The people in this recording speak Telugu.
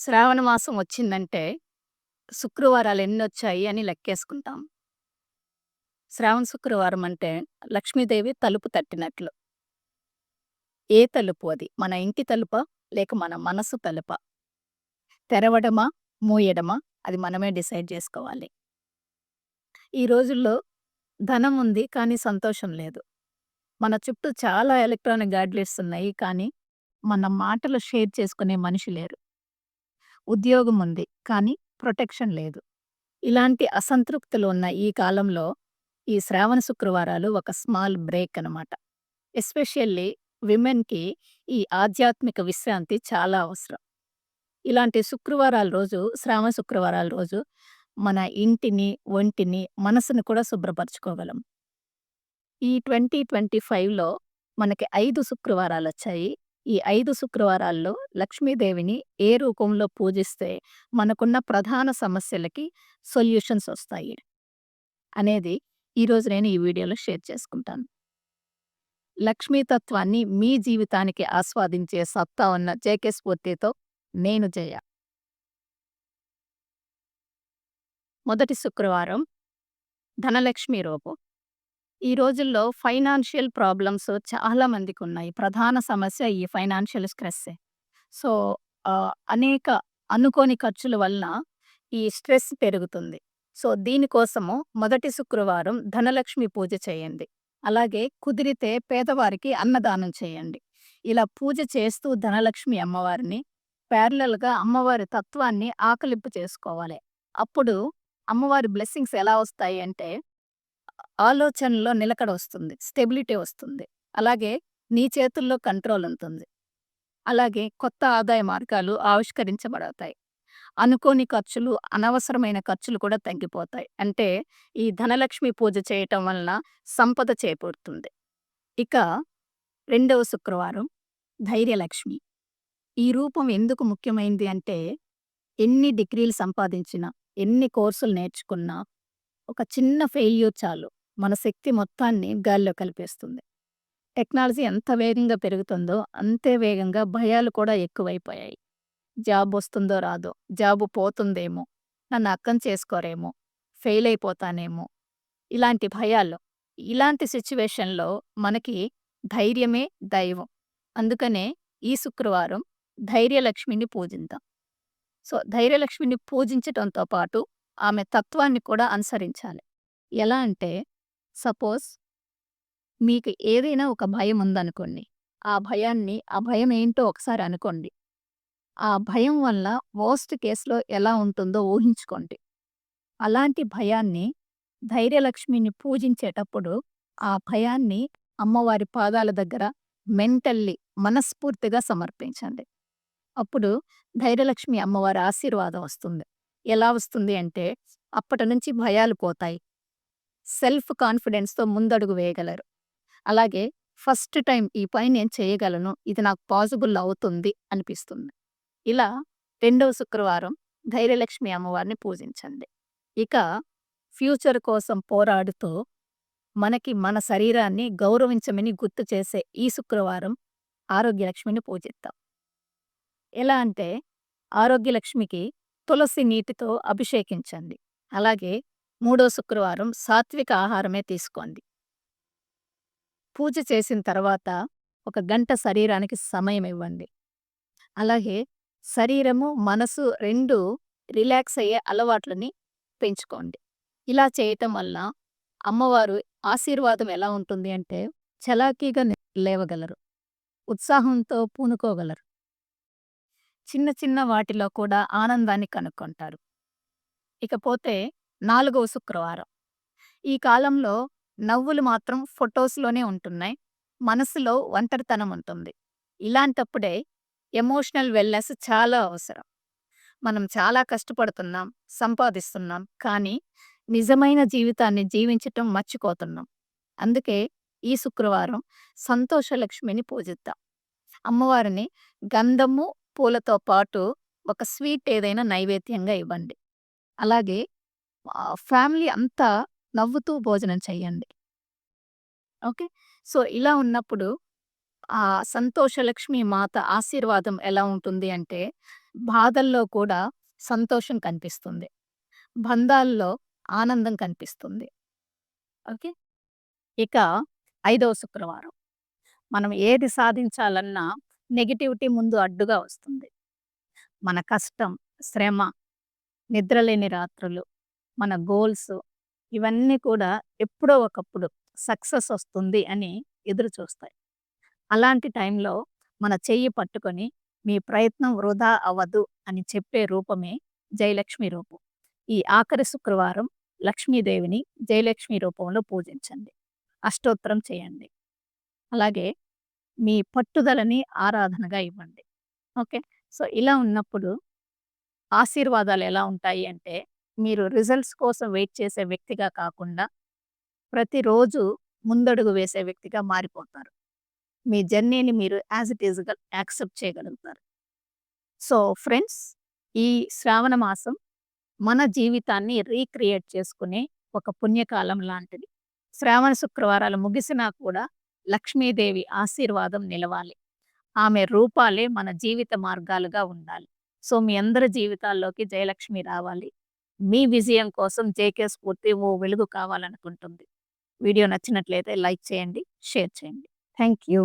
శ్రావణ మాసం వచ్చిందంటే, శుక్రవారాలు ఎన్ని వచ్చాయి అని లెక్కేసుకుంటాం. శ్రావణ శుక్రవారం అంటే లక్ష్మీదేవి తలుపు తట్టినట్లు. ఏ తలుపు అది? మన ఇంటి తలుపా? లేక మన మనసు తలుప తెరవడమా? మూయడమా? అది మనమే డిసైడ్ చేసుకోవాలి ఈ రోజుల్లో ధనం ఉంది. కానీ సంతోషం లేదు. మన చుట్టూ చాలా ఎలక్ట్రానిక్ గాడ్లెట్స్ ఉన్నాయి. కానీ మన మాటలు షేర్ చేసుకునే మనిషి లేరు. ఉద్యోగం ఉంది. కానీ ప్రొటెక్షన్ లేదు. ఇలాంటి అసంతృప్తులు ఉన్న ఈ కాలంలో ఈ శ్రావణ శుక్రవారాలు ఒక స్మాల్ బ్రేక్ అనమాట. ఎస్పెషల్లీ విమెన్‌కి ఈ ఆధ్యాత్మిక విశ్రాంతి చాలా అవసరం. ఇలాంటి శుక్రవారాల రోజు, శ్రావణ శుక్రవారాల రోజు మన ఇంటిని, ఒంటిని, మనసును కూడా శుభ్రపరచుకోగలం. ఈ 2025లో మనకి ఐదు శుక్రవారాలు వచ్చాయి ఈ ఐదు శుక్రవారాల్లో లక్ష్మీదేవిని ఏ రూపంలో పూజిస్తే మనకున్న ప్రధాన సమస్యలకి సొల్యూషన్స్ వస్తాయి అనేది ఈరోజు నేను ఈ వీడియోలో షేర్ చేసుకుంటాను. లక్ష్మీ తత్వాన్ని మీ జీవితానికి ఆస్వాదించే సత్తా ఉన్న జేకే స్ఫూర్తితో నేను జయ. మొదటి శుక్రవారం ధనలక్ష్మి రూపం. ఈ రోజుల్లో ఫైనాన్షియల్ ప్రాబ్లమ్స్ చాలా మందికి ఉన్నాయి ప్రధాన సమస్య ఈ ఫైనాన్షియల్ స్ట్రెస్సే. సో, ఆహ్, అనేక అనుకోని ఖర్చుల వలన ఈ స్ట్రెస్ పెరుగుతుంది. సో, దీనికోసము మొదటి శుక్రవారం ధనలక్ష్మి పూజ చేయండి. అలాగే కుదిరితే పేదవారికి అన్నదానం చేయండి. ఇలా పూజ చేస్తూ ధనలక్ష్మి అమ్మవారిని ప్యారలల్‌గా అమ్మవారి తత్వాన్ని ఆకలింపు చేసుకోవాలి. అప్పుడు అమ్మవారి బ్లెస్సింగ్స్ ఎలా వస్తాయి అంటే, ఆలోచనలో నిలకడ వస్తుంది. స్టెబిలిటీ వస్తుంది. అలాగే నీ చేతుల్లో కంట్రోల్ ఉంటుంది. అలాగే కొత్త ఆదాయ మార్గాలు ఆవిష్కరించబడతాయి. అనుకోని ఖర్చులు, అనవసరమైన ఖర్చులు కూడా తగ్గిపోతాయి. అంటే ఈ ధనలక్ష్మి పూజ చేయటం వలన సంపద చేపడుతుంది ఇక రెండవ శుక్రవారం ధైర్యలక్ష్మి. ఈ రూపం ఎందుకు ముఖ్యమైంది అంటే, ఎన్ని డిగ్రీలు సంపాదించినా, ఎన్ని కోర్సులు నేర్చుకున్నా, ఒక చిన్న ఫెయిల్యూర్ చాలు మన శక్తి మొత్తాన్ని గాల్లో కలిపేస్తుంది. టెక్నాలజీ ఎంత వేగంగా పెరుగుతుందో, అంతే వేగంగా భయాలు కూడా ఎక్కువైపోయాయి. జాబ్ వస్తుందో రాదో, జాబు పోతుందేమో, నన్ను అక్కం చేసుకోరేమో, ఫెయిల్ అయిపోతానేమో, ఇలాంటి భయాలు. ఇలాంటి సిచ్యువేషన్లో మనకి ధైర్యమే దైవం. అందుకనే ఈ శుక్రవారం ధైర్యలక్ష్మిని పూజిద్దాం. సో, ధైర్యలక్ష్మిని పూజించటంతో పాటు ఆమె తత్వాన్ని కూడా అనుసరించాలి. ఎలా అంటే, సపోజ్ మీకు ఏదైనా ఒక భయం ఉందనుకోండి. ఆ భయాన్ని ఆ భయం ఏంటో ఒకసారి అనుకోండి. ఆ భయం వల్ల వర్స్ట్ కేసులో ఎలా ఉంటుందో ఊహించుకోండి. అలాంటి భయాన్ని ధైర్యలక్ష్మిని పూజించేటప్పుడు ఆ భయాన్ని అమ్మవారి పాదాల దగ్గర మెంటల్లీ, మనస్ఫూర్తిగా సమర్పించండి. అప్పుడు ధైర్యలక్ష్మి అమ్మవారి ఆశీర్వాదం వస్తుంది. ఎలా వస్తుంది అంటే, అప్పటి నుంచి భయాలు పోతాయి. సెల్ఫ్ కాన్ఫిడెన్స్‌తో ముందడుగు వేయగలరు. అలాగే ఫస్ట్ టైం ఈ పని నేను చేయగలను. ఇది నాకు పాసిబుల్ అవుతుంది అనిపిస్తుంది. ఇలా రెండవ శుక్రవారం ధైర్యలక్ష్మి అమ్మవారిని పూజించండి. ఇక ఫ్యూచర్ కోసం పోరాడుతూ, మనకి మన శరీరాన్ని గౌరవించమని గుర్తు చేసే ఈ శుక్రవారం ఆరోగ్యలక్ష్మిని పూజిద్దాం. ఎలా అంటే, ఆరోగ్యలక్ష్మికి తులసి నీటితో అభిషేకించండి. అలాగే మూడో శుక్రవారం సాత్విక ఆహారమే తీసుకోండి. పూజ చేసిన తర్వాత ఒక గంట శరీరానికి సమయం ఇవ్వండి. అలాగే శరీరము, మనసు రెండూ రిలాక్స్ అయ్యే అలవాట్లని పెంచుకోండి. ఇలా చేయటం వల్ల అమ్మవారు ఆశీర్వాదం ఎలా ఉంటుంది అంటే, చలాకీగా లేవగలరు. ఉత్సాహంతో పూనుకోగలరు. చిన్న చిన్న వాటిలో కూడా ఆనందాన్ని కనుక్కుంటారు. ఇకపోతే నాలుగవ శుక్రవారం. ఈ కాలంలో నవ్వులు మాత్రం ఫొటోస్లోనే ఉంటున్నాయి. మనసులో ఒంటరితనం ఉంటుంది. ఇలాంటప్పుడే ఎమోషనల్ వెల్‌నెస్ చాలా అవసరం. మనం చాలా కష్టపడుతున్నాం, సంపాదిస్తున్నాం. కానీ నిజమైన జీవితాన్ని జీవించటం మర్చిపోతున్నాం. అందుకే ఈ శుక్రవారం సంతోషలక్ష్మిని పూజిద్దాం. అమ్మవారిని గంధము, పూలతో పాటు ఒక స్వీట్ ఏదైనా నైవేద్యంగా ఇవ్వండి. అలాగే ఫ్యామిలీ అంతా నవ్వుతూ భోజనం చేయండి. ఓకే. సో, ఇలా ఉన్నప్పుడు ఆ సంతోషలక్ష్మి మాత ఆశీర్వాదం ఎలా ఉంటుంది అంటే, బాధల్లో కూడా సంతోషం కనిపిస్తుంది. బంధాల్లో ఆనందం కనిపిస్తుంది. ఓకే. ఇక ఐదవ శుక్రవారం. మనం ఏది సాధించాలన్నా నెగటివిటీ ముందు అడ్డుగా వస్తుంది. మన కష్టం, శ్రమ, నిద్రలేని రాత్రులు, మన గోల్స్ ఇవన్నీ కూడా ఎప్పుడో ఒకప్పుడు సక్సెస్ వస్తుంది అని ఎదురు చూస్తాయి. అలాంటి టైంలో మన చెయ్యి పట్టుకొని మీ ప్రయత్నం వృధా అవ్వదు అని చెప్పే రూపమే జయలక్ష్మి రూపం. ఈ ఆఖరి శుక్రవారం లక్ష్మీదేవిని జయలక్ష్మి రూపంలో పూజించండి. అష్టోత్తరం చేయండి. అలాగే మీ పట్టుదలని ఆరాధనగా ఇవ్వండి. ఓకే. సో, ఇలా ఉన్నప్పుడు ఆశీర్వాదాలు ఎలా ఉంటాయి అంటే, మీరు రిజల్ట్స్ కోసం వెయిట్ చేసే వ్యక్తిగా కాకుండా, ప్రతిరోజు ముందడుగు వేసే వ్యక్తిగా మారిపోతారు. మీ జర్నీని మీరు యాజ్ ఇట్ ఈజ్గా యాక్సెప్ట్ చేయగలుగుతారు. సో, ఫ్రెండ్స్ ఈ శ్రావణ మాసం మన జీవితాన్ని రీక్రియేట్ చేసుకునే ఒక పుణ్యకాలం లాంటిది. శ్రావణ శుక్రవారాలు ముగిసినా కూడా లక్ష్మీదేవి ఆశీర్వాదం నిలవాలి. ఆమె రూపాలే మన జీవిత మార్గాలుగా ఉండాలి. సో, మీ అందరి జీవితాల్లోకి జయలక్ష్మి రావాలి. మీ విజయం కోసం జేకే స్ఫూర్తి ఓ వెలుగు కావాలనుకుంటుంది. వీడియో నచ్చినట్లయితే లైక్ చేయండి, షేర్ చేయండి. Thank you.